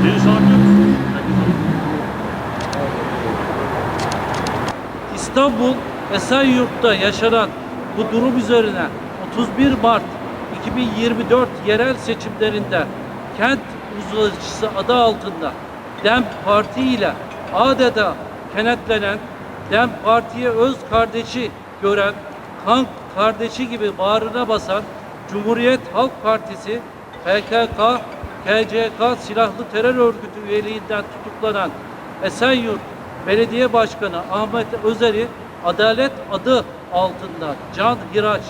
Sakin. İstanbul Esenyurt'ta yaşanan bu durum üzerine 31 Mart 2024 yerel seçimlerinde kent uzlaşıcısı adı altında DEM Parti ile adeta kenetlenen DEM Parti'ye öz kardeşi gören, kan kardeşi gibi bağrına basan Cumhuriyet Halk Partisi PKK, KCK silahlı terör örgütü üyeliğinden tutuklanan Esenyurt Belediye Başkanı Ahmet Özer'i adalet adı altında can hiraç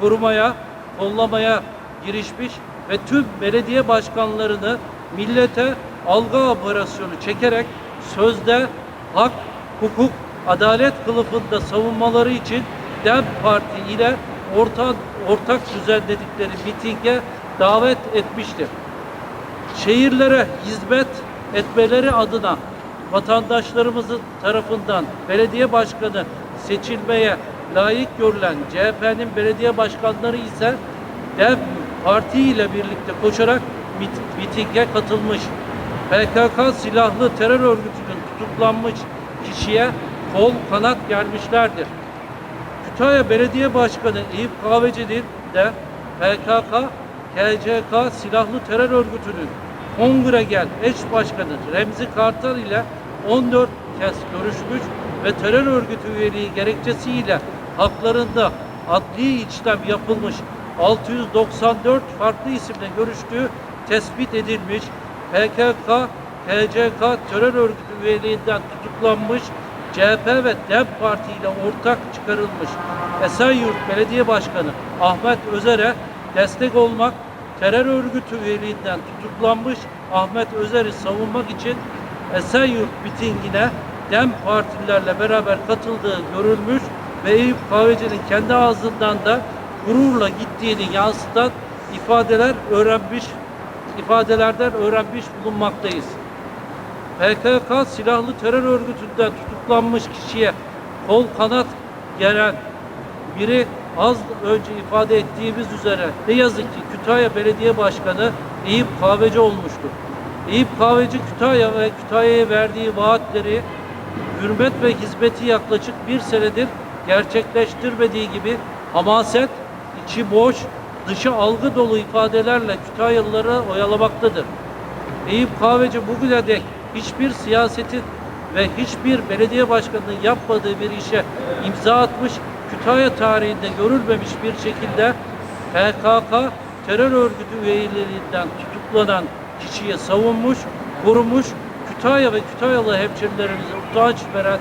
korumaya, kollamaya girişmiş ve tüm belediye başkanlarını millete algı operasyonu çekerek sözde hak, hukuk, adalet kılıfında savunmaları için DEM Parti ile ortak, ortak düzenledikleri mitinge davet etmiştir şehirlere hizmet etmeleri adına vatandaşlarımızın tarafından belediye başkanı seçilmeye layık görülen CHP'nin belediye başkanları ise DEM Parti ile birlikte koşarak mit- mitinge katılmış. PKK silahlı terör örgütünün tutuklanmış kişiye kol kanat gelmişlerdir. Kütahya Belediye Başkanı Eyüp Kahveci'nin de PKK, KCK silahlı terör örgütünün Kongre Gel eş başkanı Remzi Kartal ile 14 kez görüşmüş ve terör örgütü üyeliği gerekçesiyle haklarında adli işlem yapılmış 694 farklı isimle görüştüğü tespit edilmiş. PKK, KCK terör örgütü üyeliğinden tutuklanmış CHP ve DEM Parti ile ortak çıkarılmış Esenyurt Belediye Başkanı Ahmet Özer'e destek olmak, terör örgütü üyeliğinden tutuklanmış Ahmet Özer'i savunmak için Esenyurt mitingine DEM partililerle beraber katıldığı görülmüş ve Eyüp Kahveci'nin kendi ağzından da gururla gittiğini yansıtan ifadeler öğrenmiş, ifadelerden öğrenmiş bulunmaktayız. PKK silahlı terör örgütünden tutuklanmış kişiye kol kanat gelen biri az önce ifade ettiğimiz üzere ne yazık ki Kütahya Belediye Başkanı Eyüp Kahveci olmuştur. Eyüp Kahveci Kütahya ve Kütahya'ya verdiği vaatleri hürmet ve hizmeti yaklaşık bir senedir gerçekleştirmediği gibi hamaset, içi boş, dışı algı dolu ifadelerle Kütahyalıları oyalamaktadır. Eyüp Kahveci bugüne dek hiçbir siyasetin ve hiçbir belediye başkanının yapmadığı bir işe imza atmış, Kütahya tarihinde görülmemiş bir şekilde PKK terör örgütü üyelerinden tutuklanan kişiye savunmuş, korumuş, Kütahya ve Kütahyalı hemşerilerimize utanç veren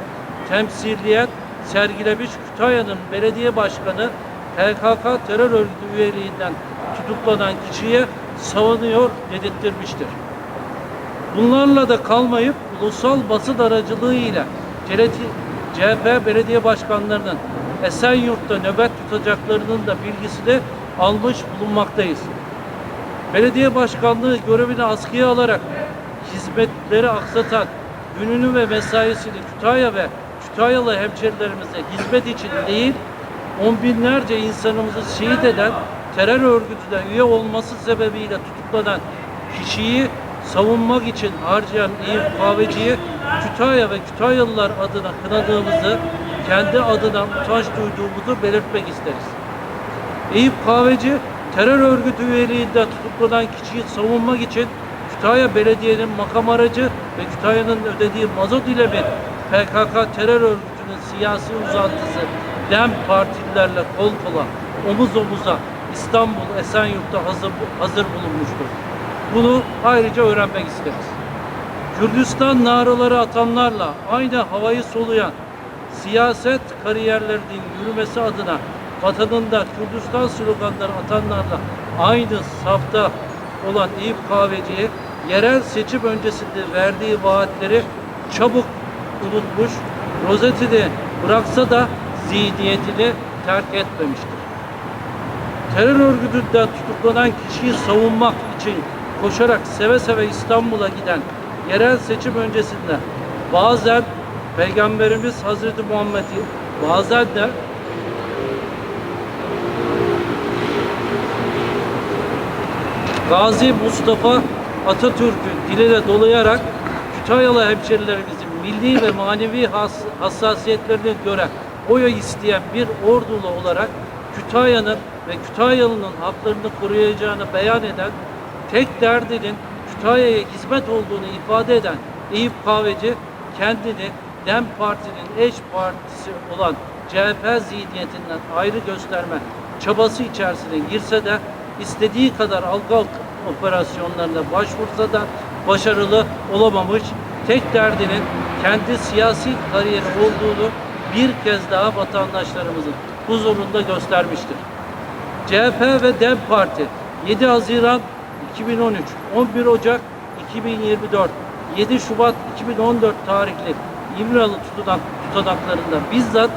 temsiliyet sergilemiş Kütahya'nın belediye başkanı PKK terör örgütü üyeliğinden tutuklanan kişiye savunuyor dedirttirmiştir. Bunlarla da kalmayıp ulusal basın aracılığıyla CHP belediye başkanlarının Esenyurt'ta nöbet tutacaklarının da bilgisini almış bulunmaktayız. Belediye başkanlığı görevini askıya alarak hizmetleri aksatan gününü ve mesaisini Kütahya ve Kütahyalı hemşerilerimize hizmet için değil, on binlerce insanımızı şehit eden terör örgütüne üye olması sebebiyle tutuklanan kişiyi savunmak için harcayan Eyüp Kahveci'yi Kütahya ve Kütahyalılar adına kınadığımızı, kendi adına utanç duyduğumuzu belirtmek isteriz. Eyüp Kahveci terör örgütü üyeliğinde tutuklanan kişiyi savunmak için Kütahya Belediye'nin makam aracı ve Kütahya'nın ödediği mazot ile bir PKK terör örgütünün siyasi uzantısı DEM partililerle kol kola, omuz omuza İstanbul Esenyurt'ta hazır, hazır bulunmuştur. Bunu ayrıca öğrenmek isteriz. Kürdistan naraları atanlarla aynı havayı soluyan siyaset kariyerlerinin yürümesi adına vatanında Kürdistan sloganları atanlarla aynı safta olan Eyüp Kahveci'ye yerel seçim öncesinde verdiği vaatleri çabuk unutmuş, rozetini bıraksa da zihniyetini terk etmemiştir. Terör örgütünden tutuklanan kişiyi savunmak için koşarak seve seve İstanbul'a giden yerel seçim öncesinde bazen Peygamberimiz Hazreti Muhammed'i bazen de Gazi Mustafa Atatürk'ü diline dolayarak Kütahyalı hemşerilerimizin milli ve manevi has- hassasiyetlerini gören, oy isteyen bir ordulu olarak Kütahya'nın ve Kütahyalı'nın haklarını koruyacağını beyan eden, tek derdinin Kütahya'ya hizmet olduğunu ifade eden Eyüp Kahveci kendini DEM Parti'nin eş partisi olan CHP zihniyetinden ayrı gösterme çabası içerisine girse de istediği kadar algı operasyonlarına başvursa da başarılı olamamış. Tek derdinin kendi siyasi kariyeri olduğunu bir kez daha vatandaşlarımızın huzurunda göstermiştir. CHP ve DEM Parti 7 Haziran 2013, 11 Ocak 2024, 7 Şubat 2014 tarihli İmralı tutanak, tutanaklarında bizzat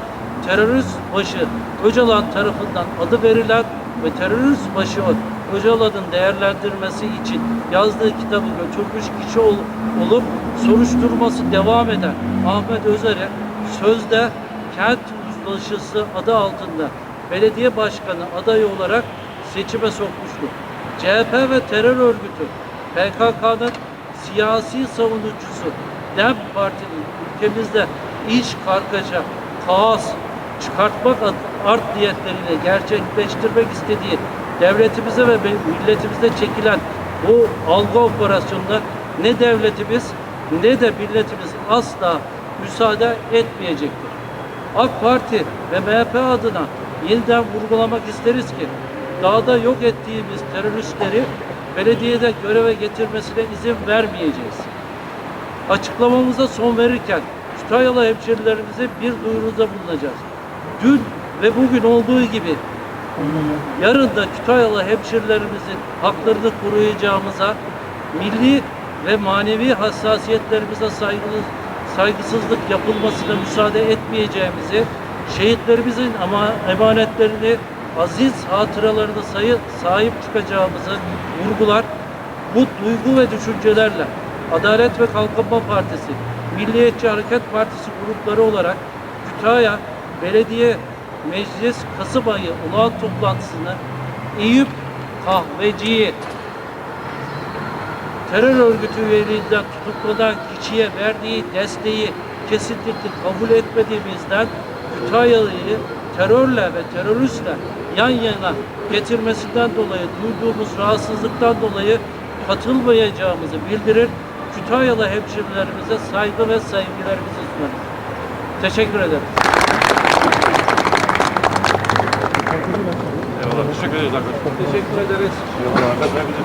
terörist başı Öcalan tarafından adı verilen ve terörist başı Öcalan'ın değerlendirmesi için yazdığı kitabı götürmüş kişi ol- olup soruşturması devam eden Ahmet Özer'e sözde kent uzlaşısı adı altında belediye başkanı adayı olarak seçime sokmuştur. CHP ve terör örgütü PKK'nın siyasi savunucusu DEM Parti'nin ülkemizde iş kargaşa, kaos çıkartmak art niyetleriyle gerçekleştirmek istediği devletimize ve milletimize çekilen bu algı operasyonuna ne devletimiz ne de milletimiz asla müsaade etmeyecektir. AK Parti ve MHP adına yeniden vurgulamak isteriz ki dağda yok ettiğimiz teröristleri belediyede göreve getirmesine izin vermeyeceğiz. Açıklamamıza son verirken Kütahyalı hemşerilerimize bir duyuruda bulunacağız. Dün ve bugün olduğu gibi yarın da Kütahyalı hemşerilerimizin haklarını koruyacağımıza, milli ve manevi hassasiyetlerimize saygılı, saygısızlık yapılmasına müsaade etmeyeceğimizi, şehitlerimizin ama emanetlerini, aziz hatıralarını sayı, sahip çıkacağımızı vurgular. Bu duygu ve düşüncelerle Adalet ve Kalkınma Partisi, Milliyetçi Hareket Partisi grupları olarak Kütahya Belediye Meclis Kasım ayı olağan toplantısını Eyüp Kahveci'yi terör örgütü üyeliğinden tutuklanan kişiye verdiği desteği kesinlikle kabul etmediğimizden Kütahyalı'yı terörle ve teröristle yan yana getirmesinden dolayı duyduğumuz rahatsızlıktan dolayı katılmayacağımızı bildirir. Kütahyalı hemşerilerimize saygı ve sevgilerimizi sunarız. Teşekkür ederim. Eyvallah. Teşekkür ederiz. Teşekkür ederiz. Bir de-